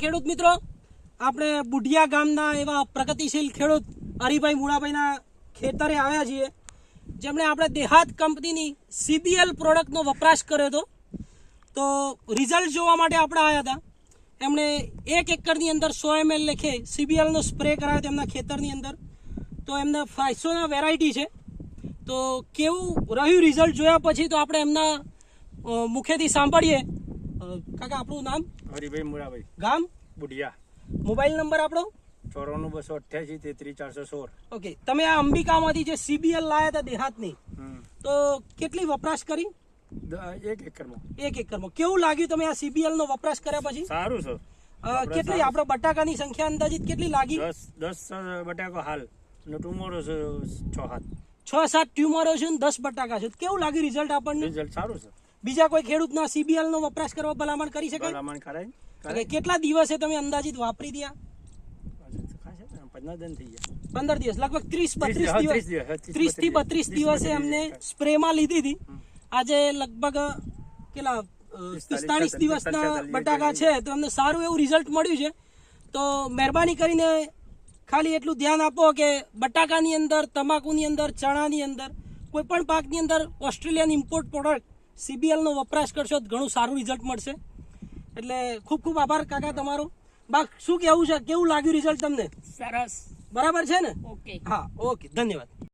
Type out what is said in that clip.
ખેડૂત મિત્રો, આપણે બુઢિયા ગામના એવા પ્રગતિશીલ ખેડૂત હરિભાઈ મુળાભાઈના ખેતરે આવ્યા છીએ. જેમણે આપણે દેહાત કંપનીની સીબીએલ પ્રોડક્ટનો વપરાશ કર્યો હતો. તો રિઝલ્ટ જોવા માટે આપણે આવ્યા હતા. એમણે એક એકરની અંદર સો એમએલ લેખે સીબીએલનો સ્પ્રે કરાયો એમના ખેતરની અંદર. તો એમને ફાઈસોના વેરાયટી છે. તો કેવું રહ્યું રિઝલ્ટ જોયા પછી તો આપણે એમના મુખેથી સાંભળીએ. કાકા આપણું નામ? હરિભાઈ મુરાભાઈ. ગામ? બુઢિયા. મોબાઈલ નંબર આપણો? ચોરાણું બસો અઠ્યાસી તેત્રીસ ચારસો સોળ. ઓકે તમે આ અંબિકામાંથી જે સીબીએલ લાયા હતા દેહાતની તો કેટલી વપરાશ કરી? એક એકરમાં. એક એકરમાં. કેવું લાગ્યું તમે આ સીબીએલ નો વપરાશ કર્યા પછી? સારું સર કેટલી આપણે બટાકાની સંખ્યા અંદાજિત કેટલી લાગી? દસ દસ બટાકો હાલ. અને ટુમોરો છ હાથ છ સાત ટ્યુમરો છે ને દસ બટાકા છે. કેવું લાગ્યું રિઝલ્ટ આપણને? રિઝલ્ટ સારું છે. બીજા કોઈ ખેડૂતના સીબીએલ નો વપરાશ કરવા ભલામણ કરી શકાય? ભલામણ કરાય. કેટલા દિવસે તમે અંદાજિત વાપરી દયા? પંદર દિવસ લગભગ ત્રીસ બત્રીસ દિવસ ત્રીસથી બત્રીસ, દિવસે અમને. સ્પ્રેમાં લીધી હતી. આજે લગભગ કેટલા પિસ્તાળીસ દિવસના બટાકા છે તો અમને સારું એવું રિઝલ્ટ મળ્યું છે. તો મહેરબાની કરીને ખાલી એટલું ધ્યાન આપો કે બટાકાની અંદર તમાકુની અંદર ચણાની અંદર કોઈ પણ પાકની અંદર ઓસ્ટ્રેલિયન ઇમ્પોર્ટ પ્રોડક્ટ સીબીએલનો વપરાશ કરશો તો ઘણું સારું રિઝલ્ટ મળશે. એટલે ખૂબ ખૂબ આભાર કાકા તમારો. બા શું કેવું છે? કેવું લાગ્યું રિઝલ્ટ તમને? સરસ. બરાબર છે ને? ઓકે હા ઓકે ધન્યવાદ.